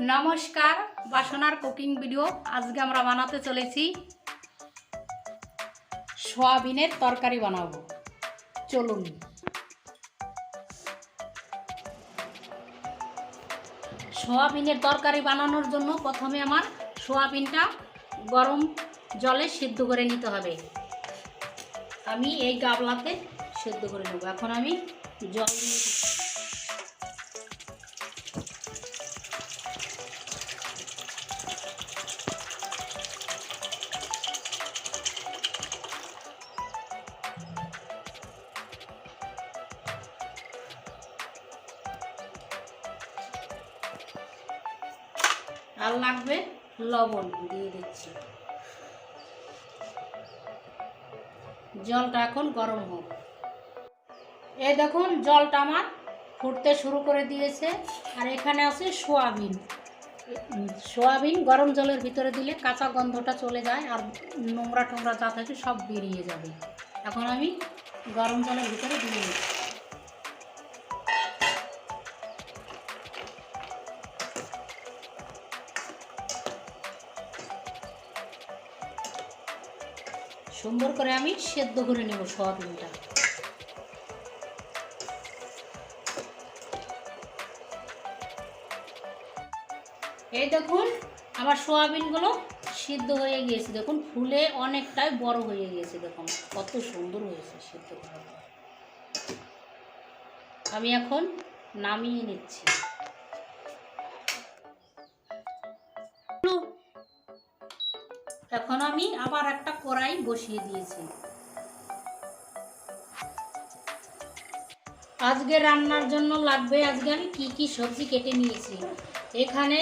নমস্কার, বাসনার cooking video আজকে আমরা বানাতে চলেছি। সয়াবিনের তরকারি বানাবো। চলুন। সয়াবিনের তরকারি বানানোর জন্য প্রথমে আমার সয়াবিনটা গরম জলে সিদ্ধ করে নিতে হবে। আমি এই গাবলাতে সেদ্ধ করে নেব। এখন আমি জল দিয়ে লবণ দিয়ে দিচ্ছি। জলটা এখন গরম হোক। এই দেখুন, জলটা আমার ফুটতে শুরু করে দিয়েছে। আর এখানে আছে সোয়াবিন। সোয়াবিন গরম জলের ভিতরে দিলে কাঁচা গন্ধটা চলে যায় আর নোংরা টোংরা যা থাকে সব বেরিয়ে যাবে। এখন আমি গরম জলের ভিতরে দিয়ে দিচ্ছি। সুন্দর করে আমি সেদ্ধ করে নেব সোয়াবিনটা এই দেখুন, আমার সোয়াবিনগুলো সিদ্ধ হয়ে গিয়েছে। দেখুন, ফুলে অনেকটাই বড় হয়ে গিয়েছে, দেখুন, কত সুন্দর হয়েছে সিদ্ধ আমি এখন নামিয়ে নিচ্ছি। আমি আবার একটা কড়াই বসিয়ে দিয়েছি। আজকে রান্নার জন্য লাগবে আজকে আমি কি কি সবজি কেটে নিয়েছি। এখানে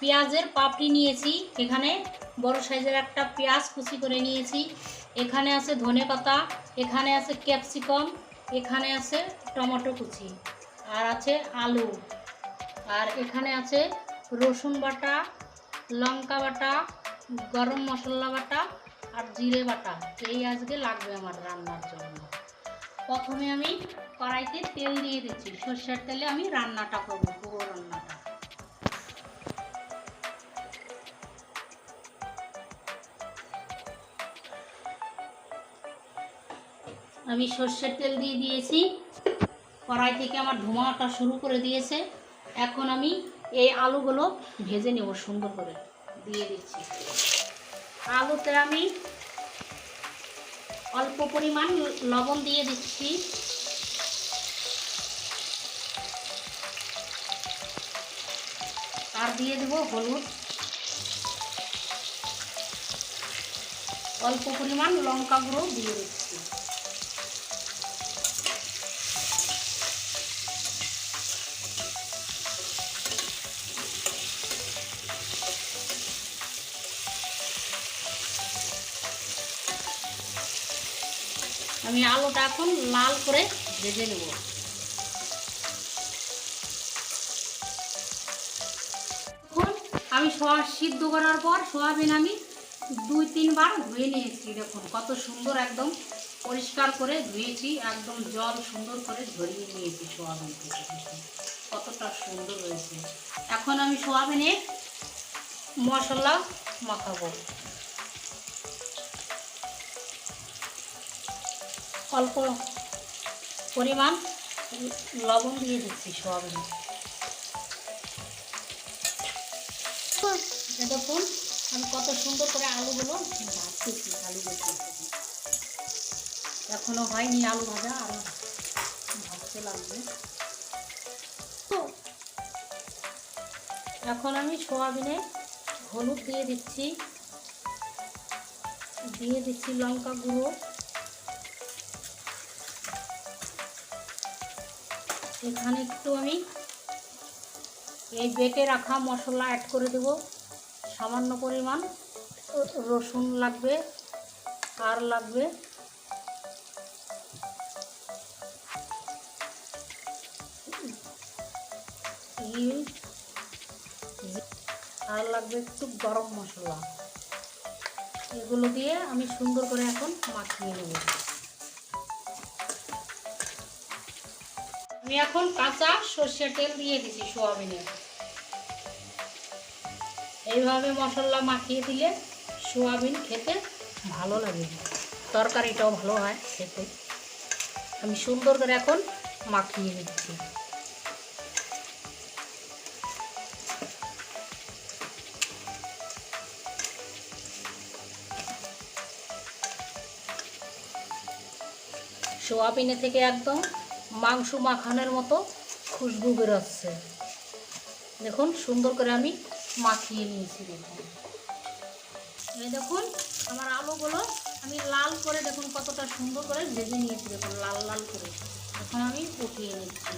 পেঁয়াজের পাপড়ি নিয়েছি, এখানে বড় সাইজের একটা পেঁয়াজ কুচি করে নিয়েছি, এখানে আছে ধনে পাতা, এখানে আছে ক্যাপসিকাম, এখানে আছে টমেটো কুচি, আর আছে আলু, আর এখানে আছে রসুন বাটা, লঙ্কা বাটা গরম মশলা বাটা আর জিরে বাটা, এই আজকে লাগবে আমার রান্নার জন্য। প্রথমে আমি কড়াইতে তেল দিয়ে দিচ্ছি। সর্ষের তেলে আমি রান্নাটা করব, পুরো রান্নাটা। আমি সর্ষের তেল দিয়ে দিয়েছি। কড়াই থেকে আমার ধোঁয়াটা শুরু করে দিয়েছে। এখন আমি এই আলুগুলো ভেজে নেব সুন্দর করে। দিয়ে দিচ্ছি। আলুতে আমি অল্প পরিমাণ লবণ দিয়ে দিচ্ছি। আর দিয়ে দেব হলুদ। অল্প পরিমাণ লঙ্কা গুঁড়ো দিয়ে দিচ্ছি। আমি আলুটা এখন লাল করে ভেজে নেব। আমি সোয়া সিদ্ধ করার পর সোয়াবিন আমি দুই, তিনবার ধুয়ে নিয়েছি, দেখুন কত সুন্দর একদম পরিষ্কার করে ধুয়েছি, একদম জল সুন্দর করে ঝরিয়ে নিয়েছি সোয়াবিন কতটা সুন্দর হয়েছে। এখন আমি সোয়াবিনে মশলা মাখাবো। অল্প পরিমাণ লবণ দিয়ে দিচ্ছি সোয়াবিন দেখুন, আমি কত সুন্দর করে আলুগুলো ভাজতেছি আলু ভেজে এখনও হয়নি আলু ভাজা আরও ভাজতে লাগবে। এখন আমি সোয়াবিনে হলুদ দিয়ে দিচ্ছি দিয়ে দিচ্ছি লঙ্কা গুঁড়ো। এখানে একটু আমি এই বেটে রাখা মশলা অ্যাড করে দেব। সামান্য পরিমাণ রসুন লাগবে, আর লাগবে আর লাগবে একটু গরম মশলা। এগুলো দিয়ে আমি সুন্দর করে এখন মাখিয়ে নেব। আমি এখন কাঁচা সর্ষের তেল দিয়ে দিছি সোয়াবিনে এইভাবে মশলা মাখিয়ে দিলে সোয়াবিন খেতে ভালো লাগে। তরকারিটাও ভালো হয় খেতে। আমি সুন্দর করে এখন মাখিয়ে নিচ্ছি। সোয়াবিনে থেকে একদম মাংস মাখানোর মতো খুশবু বেরোচ্ছে। দেখুন, সুন্দর করে আমি মাখিয়ে নিয়েছি দেখুন। এই দেখুন, আমার আলুগুলো আমি লাল করে দেখুন কতটা সুন্দর করে ভেজে নিয়েছি দেখুন, লাল লাল করে। এখন আমি পুটিয়ে নিচ্ছি।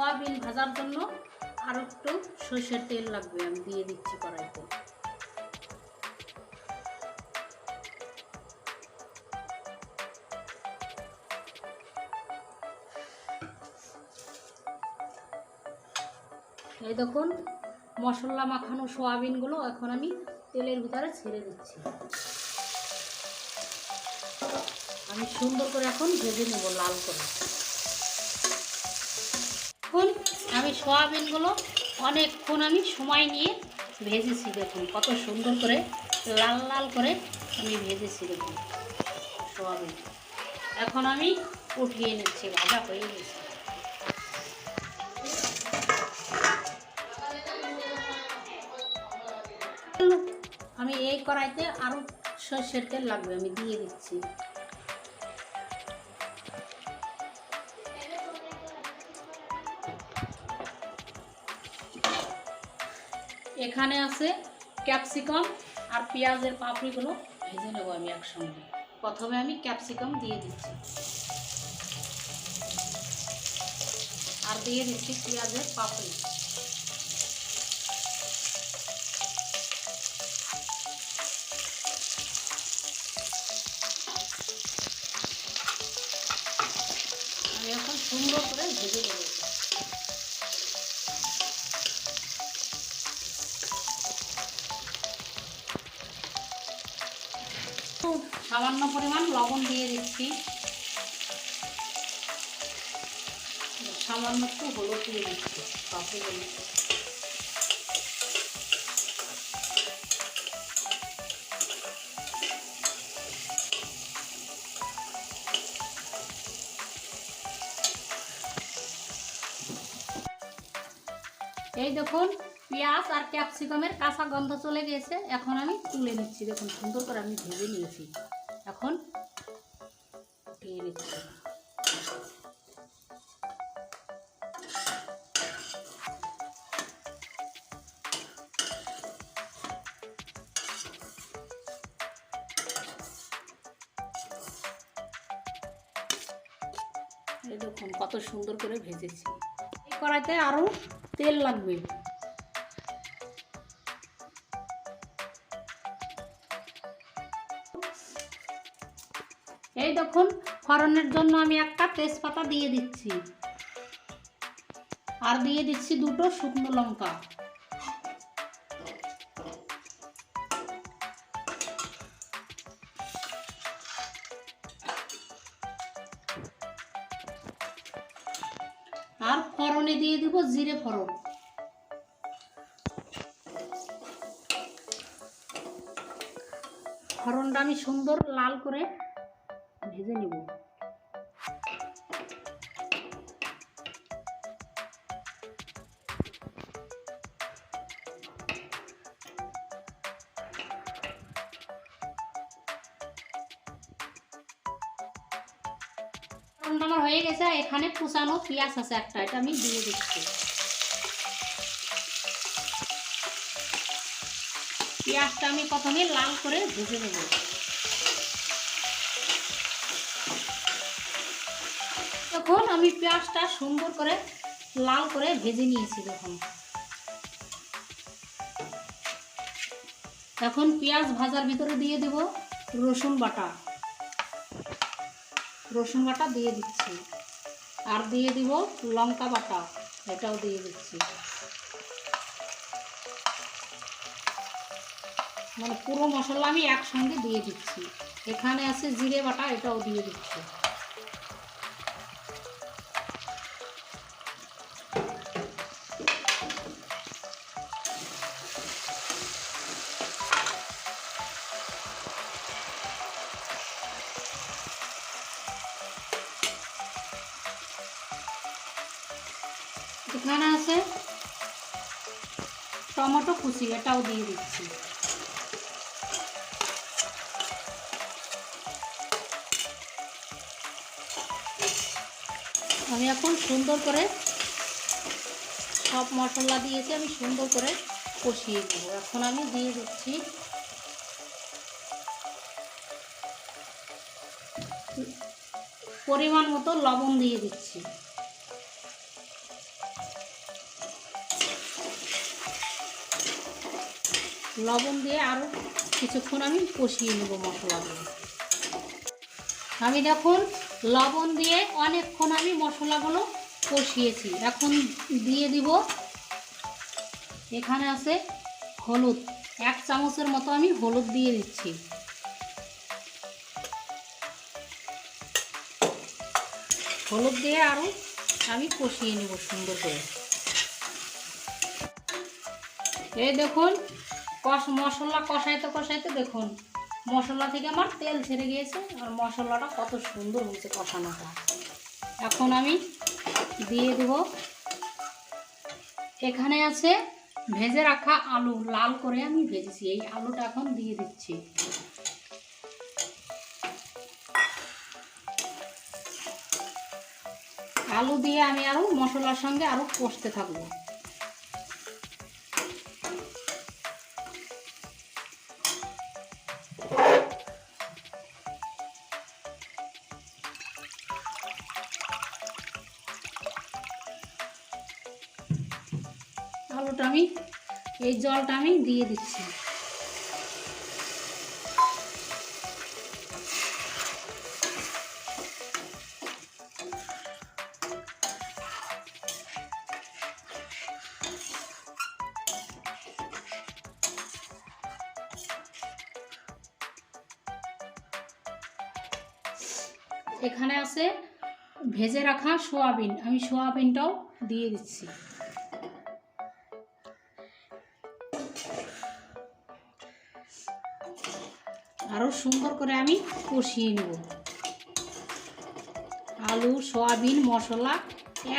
সোয়াবিন ভাজার জন্য আর একটু সর্ষের তেল লাগবে, আমি দিয়ে দিচ্ছি কড়াইতে। এই দেখুন, মশলা মাখানো সোয়াবিনগুলো এখন আমি তেলের ভিতরে ছেড়ে দিচ্ছি। আমি সুন্দর করে এখন ভেজে নেব লাল করে দেখুন আমি সয়াবিনগুলো অনেকক্ষণ আমি সময় নিয়ে ভেজেছি দেখুন কত সুন্দর করে লাল লাল করে আমি ভেজেছি দেখুন সয়াবিন। এখন আমি উঠিয়ে নিচ্ছি, ভাজা হয়ে গেছে। আমি এই কড়াইতে আরও সর্ষের তেল লাগবে, আমি দিয়ে দিচ্ছি। এখানে আছে ক্যাপসিকাম আর পেঁয়াজের পাপড়িগুলো ভেজে নেব আমি একসঙ্গে। প্রথমে আমি ক্যাপসিকাম দিয়ে দিচ্ছি। আর দিয়ে দিচ্ছি পেঁয়াজের পাপড়ি। আমি এখন সুন্দর করে ভেজে নেব। দিচ্ছি। সামান্য একটু হলুদ দিয়ে দিচ্ছি হলুদ এই দেখুন, পেঁয়াজ আর ক্যাপসিকামের কাঁচা গন্ধ চলে গেছে। এখন আমি তুলে নিচ্ছি, দেখুন সুন্দর করে আমি ভেজে নিয়েছি। এখন এই দেখুন কত সুন্দর করে ভেজেছি। এই কড়াইতে আরও তেল লাগবে। এই দেখুন ফড়নের জন্য আমি একটা তেজপাতা দিয়ে দিচ্ছি। আর দিয়ে দিচ্ছি দুটো শুকনো লঙ্কা। আর ফড়নে দিয়ে দিব জিরে ফড়ন। ফড়নটা আমি সুন্দর লাল করে ভেজে নিব। আমার হয়ে গেছে, এখানে কুচানো পেঁয়াজ আছে একটা, এটা আমি দিয়ে দিচ্ছি। পেঁয়াজটা আমি প্রথমে লাল করে ভেজে নেব। আমি পেঁয়াজটা সুন্দর করে লাল করে ভেজে নিয়েছি দেখুন। এখন পেঁয়াজ ভাজার ভিতরে দিয়ে দেব রসুন বাটা। রসুন বাটা দিয়ে দিচ্ছি। আর দিয়ে দিব লঙ্কা বাটা, এটাও দিয়ে দিচ্ছি। মানে পুরো মশলা আমি একসঙ্গে দিয়ে দিচ্ছি। এখানে আছে জিরে বাটা, এটাও দিয়ে দিচ্ছি। এখানে আছে টমেটো কুচি, এটাও দিয়ে দিচ্ছি। আমি এখন সুন্দর করে সব মশলা দিয়েছি, আমি সুন্দর করে কষিয়ে দেবো এখন আমি দিয়ে দিচ্ছি পরিমাণ মতো লবণ দিয়ে দিচ্ছি। লবণ দিয়ে আরও কিছুক্ষণ আমি কষিয়ে নেব মশলা দিয়ে। আমি দেখুন লবণ দিয়ে অনেকক্ষণ আমি মশলাগুলো কষিয়েছি। এখন দিয়ে দিব, এখানে আছে হলুদ। এক চামচের মতো আমি হলুদ দিয়ে দিচ্ছি। হলুদ দিয়ে আরও আমি কষিয়ে নেব সুন্দর করে। এই দেখুন কষ, মশলা কষাইতে কষাইতে দেখুন, মশলা থেকে আমার তেল ছেড়ে গিয়েছে আর মশলাটা কত সুন্দর হয়েছে কষানোটা। এখন আমি দিয়ে দেব। এখানে আছে ভেজে রাখা আলু, লাল করে আমি ভেজেছি, এই আলুটা এখন দিয়ে দিচ্ছি। আলু দিয়ে আমি আরও মশলার সঙ্গে আরও কষতে থাকব। আলুটা আমি, এই জলটা আমি দিয়ে দিচ্ছি। এখানে আছে ভেজে রাখা সোয়াবিন, আমি সোয়াবিনটাও দিয়ে দিচ্ছি। আরও সুন্দর করে আমি কষিয়ে নেব। আলু সয়াবিন মশলা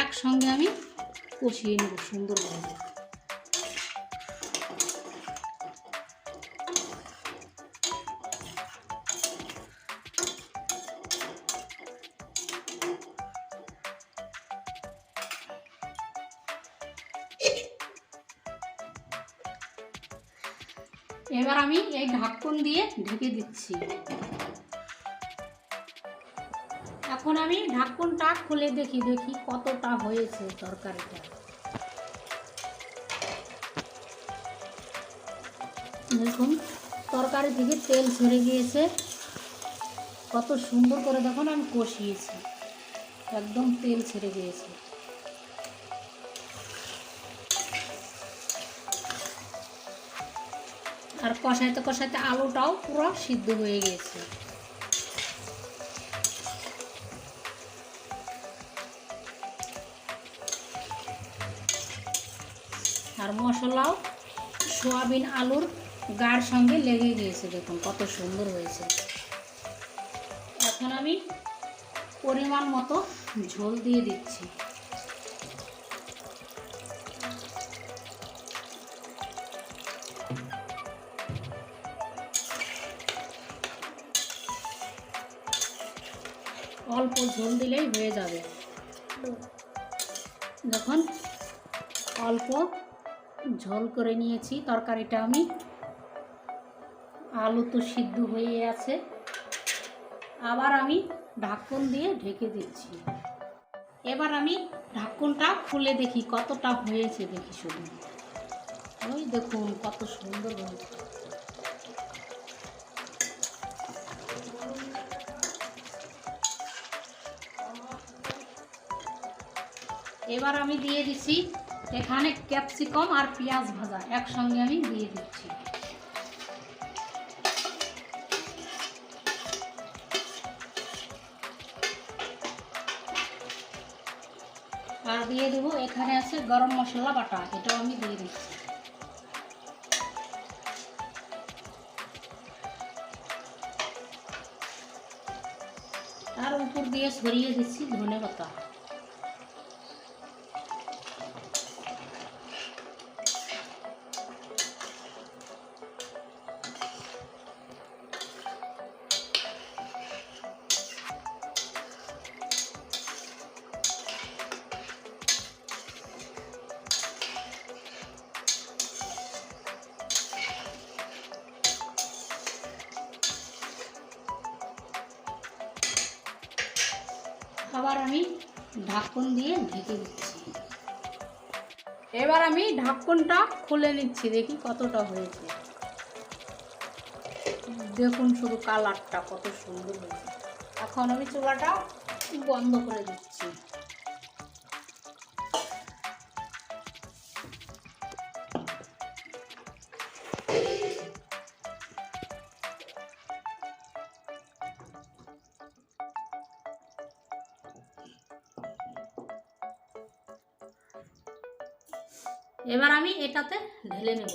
একসঙ্গে আমি কষিয়ে নেব সুন্দরভাবে। এবার আমি এই ঢাকন দিয়ে ঢেকে দিচ্ছি। এখন আমি ঢাকনটা খুলে দেখি দেখি কতটা হয়েছে তরকারিটা। দেখুন, তরকারি থেকে তেল ছেড়ে গিয়েছে। কত সুন্দর করে দেখুন, আমি কষিয়েছি। একদম তেল ছেড়ে গিয়েছে। আর কষাইতে কষাইতে আলুটাও পুরো সিদ্ধ হয়ে গেছে। আর মশলাও সোয়াবিন আলুর গার সঙ্গে লেগে গিয়েছে দেখুন, কত সুন্দর হয়েছে। এখন আমি পরিমাণ মতো ঝোল দিয়ে দিচ্ছি। অল্প ঝোল দিলেই হয়ে যাবে। যখন অল্প ঝোল করে নিয়েছি, তরকারিটা আমি আলু তো সিদ্ধ হয়ে আছে, আবার আমি ঢাকন দিয়ে ঢেকে দিচ্ছি। এবার আমি ঢাকনটা খুলে দেখি কতটা হয়েছে দেখি শুধু ওই দেখুন কত সুন্দর হয়েছে। এবার আমি দিয়ে দিচ্ছি এখানে ক্যাপসিকাম আর পেঁয়াজ ভাজা, একসঙ্গে আমি দিয়ে দিচ্ছি। আর দিয়ে দেবো, এখানে আছে গরম মশলা বাটা, এটাও আমি দিয়ে দিচ্ছি। তার উপর দিয়ে ছড়িয়ে দিচ্ছি ধনে পাতা। আবার আমি ঢাকন দিয়ে ঢেকে দিচ্ছি। এবার আমি ঢাকনটা খুলে নিচ্ছি, দেখি কতটা হয়েছে। দেখুন শুধু কালারটা কত সুন্দর হয়েছে। এখন আমি চুলাটা বন্ধ করে দিচ্ছি। এবার আমি এটাতে ঢেলে নেব।